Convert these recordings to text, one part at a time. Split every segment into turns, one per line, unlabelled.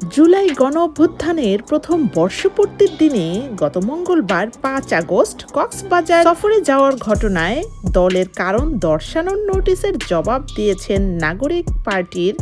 জুলাই গণ অভ্যুত্থানের প্রথম বর্ষপূর্তির দিনে গত মঙ্গলবার পাঁচ আগস্ট কক্সবাজার সফরে যাওয়ার ঘটনায় দলের কারণ দর্শানোর নোটিশের জবাব দিয়েছেন নাগরিক পার্টির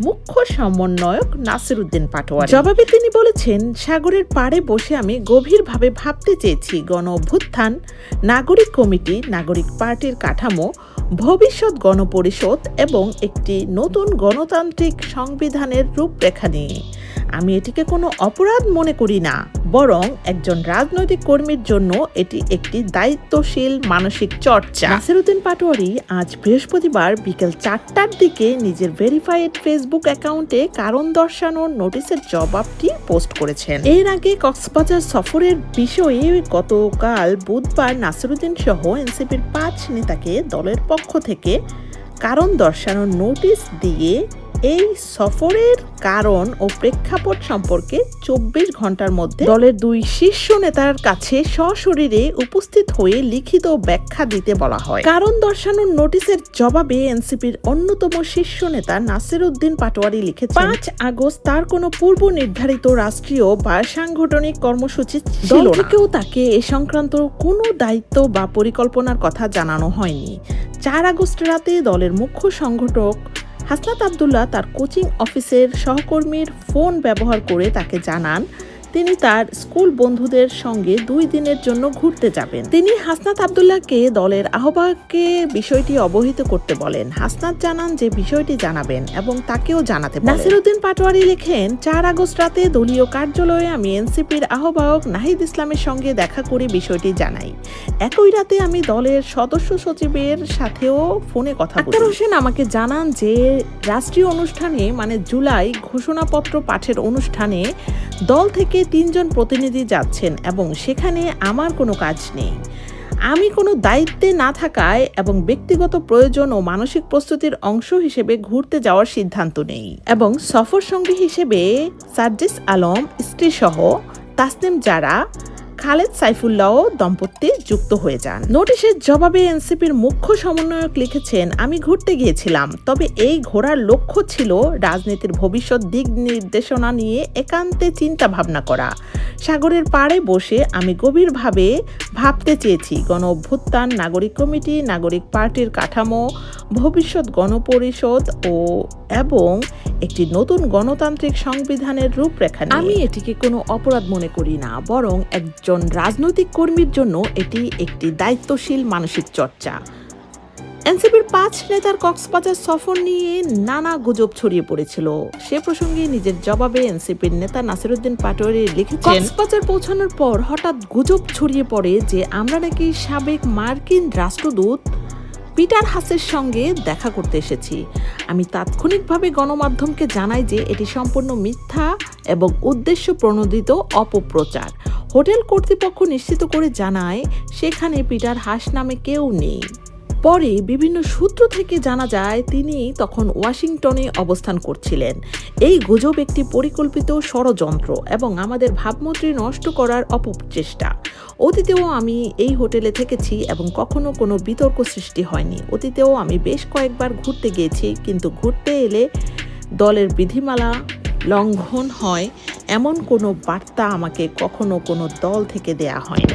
মুখ্য সমন্বয়ক নাসিরুদ্দিন পাটোয়ারি। জবাবে তিনি বলেছেন, সাগরের পাড়ে বসে আমি গভীরভাবে ভাবতে চেয়েছি গণ অভ্যুত্থান নাগরিক কমিটি, নাগরিক পার্টির কাঠামো, ভবিষ্যৎ গণপরিষদ এবং একটি নতুন গণতান্ত্রিক সংবিধানের রূপরেখা নিয়ে। আমি এটিকে কোনো অপরাধ মনে করি না, বরং একজন রাজনৈতিক কর্মীর জন্য এটি একটি দায়িত্বশীল মানসিক চর্চা। নাসিরুদ্দিন পাটোয়ারি আজ বৃহস্পতিবার বিকেল চারটার দিকে নিজের ভেরিফাইড ফেসবুক অ্যাকাউন্টে কারণ দর্শানোর নোটিশের জবাবটি পোস্ট করেছেন। এর আগে কক্সবাজার সফরের বিষয়ে গতকাল বুধবার নাসিরুদ্দিন সহ এনসিপির পাঁচ নেতাকে দলের পক্ষ থেকে কারণ দর্শানোর নোটিশ দিয়ে এই সফরের কারণ ও প্রেক্ষাপট সম্পর্কে চব্বিশ ঘণ্টার মধ্যে দলের দুই শীর্ষ নেতার কাছে সশরীরে উপস্থিত হয়ে লিখিত ব্যাখ্যা দিতে বলা হয়। কারণ দর্শানোর নোটিশের জবাবে এনসিপির অন্যতম শীর্ষ নেতা নাসির উদ্দিন পাটোয়ারি লিখেছেন পাঁচ আগস্ট তার কোনো পূর্ব নির্ধারিত রাষ্ট্রীয় বা সাংগঠনিক কর্মসূচি ছিল থেকেও তাকে এ সংক্রান্ত কোনো দায়িত্ব বা পরিকল্পনার কথা জানানো হয়নি। চার আগস্ট রাতে দলের মুখ্য সংগঠক হাসনাত আবদুল্লাহ তার কোচিং অফিসের সহকর্মীর ফোন ব্যবহার করে তাকে জানান তিনি তার স্কুল বন্ধুদের সঙ্গে দুই দিনের জন্য ঘুরতে যাবেন। তিনি হাসনাত আবদুল্লাহকে দলের আহ্বায়ককে বিষয়টি অবহিত করতে বলেন। হাসনাত জানান যে বিষয়টি জানাবেন এবং তাকেও জানাতে নাসিরুদ্দিন পাটোয়ারি লেখেন, চার আগস্ট রাতে দলীয় কার্যালয়ে আমি এনসিপির আহ্বায়ক নাহিদ ইসলামের সঙ্গে দেখা করে বিষয়টি জানাই। একই রাতে আমি দলের সদস্য সচিবের সাথেও ফোনে কথা আক্তার হোসেন আমাকে জানান যে, রাষ্ট্রীয় অনুষ্ঠানে মানে জুলাই, ঘোষণাপত্র পাঠের অনুষ্ঠানে দল থেকে তিনজন প্রতিনিধি যাচ্ছেন এবং সেখানে আমার কোনো কাজ নেই। আমি কোনো দায়িত্বে না থাকায় এবং ব্যক্তিগত প্রয়োজন ও মানসিক প্রস্তুতির অংশ হিসেবে ঘুরতে যাওয়ার সিদ্ধান্ত নেই। এবং সফর সঙ্গী হিসেবে সার্জিস আলম স্ত্রী সহ তাসনিম যারা খালেদ সাইফুল্লাহ দম্পতি যুক্ত হয়ে যান। নোটিশের জবাবে এনসিপির মুখ্য সমন্বয়ক লিখেছেন, আমি ঘুরতে গিয়েছিলাম, তবে এই ঘোরার লক্ষ্য ছিল রাজনীতির ভবিষ্যৎ দিক নির্দেশনা নিয়ে একান্তে চিন্তা ভাবনা করা। সাগরের পাড়ে বসে আমি গভীরভাবে ভাবতে চেয়েছি, গণ অভ্যুত্থান, নাগরিক কমিটি, নাগরিক পার্টির কাঠামো, ভবিষ্যৎ গণপরিষদ ও, এবং একটি নতুন গণতান্ত্রিক সংবিধানের রূপরেখা আমি এটিকে কোনো অপরাধ মনে করি না বরং একজন রাজনৈতিক কর্মীর জন্য এটি একটি দায়িত্বশীল মানসিক চর্চা। এনসিপির পাঁচ নেতার কক্সবাজার সফর নিয়ে নানা গুজব ছড়িয়ে পড়েছিল। সে প্রসঙ্গে নিজের জবাবে এনসিপির নেতা নাসিরুদ্দিন পাটোয়ারি লিখেছেন কক্সবাজার পৌঁছানোর পর হঠাৎ গুজব ছড়িয়ে পড়ে যে আমরা নাকি সাবেক মার্কিন রাষ্ট্রদূত পিটার হাসের সঙ্গে দেখা করতে এসেছি। আমি তাৎক্ষণিকভাবে গণমাধ্যমকে জানাই যে এটি সম্পূর্ণ মিথ্যা এবং উদ্দেশ্য প্রণোদিত অপপ্রচার। হোটেল কর্তৃপক্ষ নিশ্চিত করে জানায়, সেখানে পিটার হাস নামে কেউ নেই। পরে বিভিন্ন সূত্র থেকে জানা যায়, তিনি তখন ওয়াশিংটনে অবস্থান করছিলেন। এই গুজব একটি পরিকল্পিত ষড়যন্ত্র এবং আমাদের ভাবমূর্তি নষ্ট করার অপচেষ্টা অতীতেও আমি এই হোটেলে থেকেছি এবং কখনো কোনো বিতর্ক সৃষ্টি হয়নি। অতীতেও আমি বেশ কয়েকবার ঘুরতে গিয়েছি, কিন্তু ঘুরতে এলে দলের বিধিমালা লঙ্ঘন হয়, এমন কোনো বার্তা আমাকে কখনো কোনো দল থেকে দেয়া হয়নি।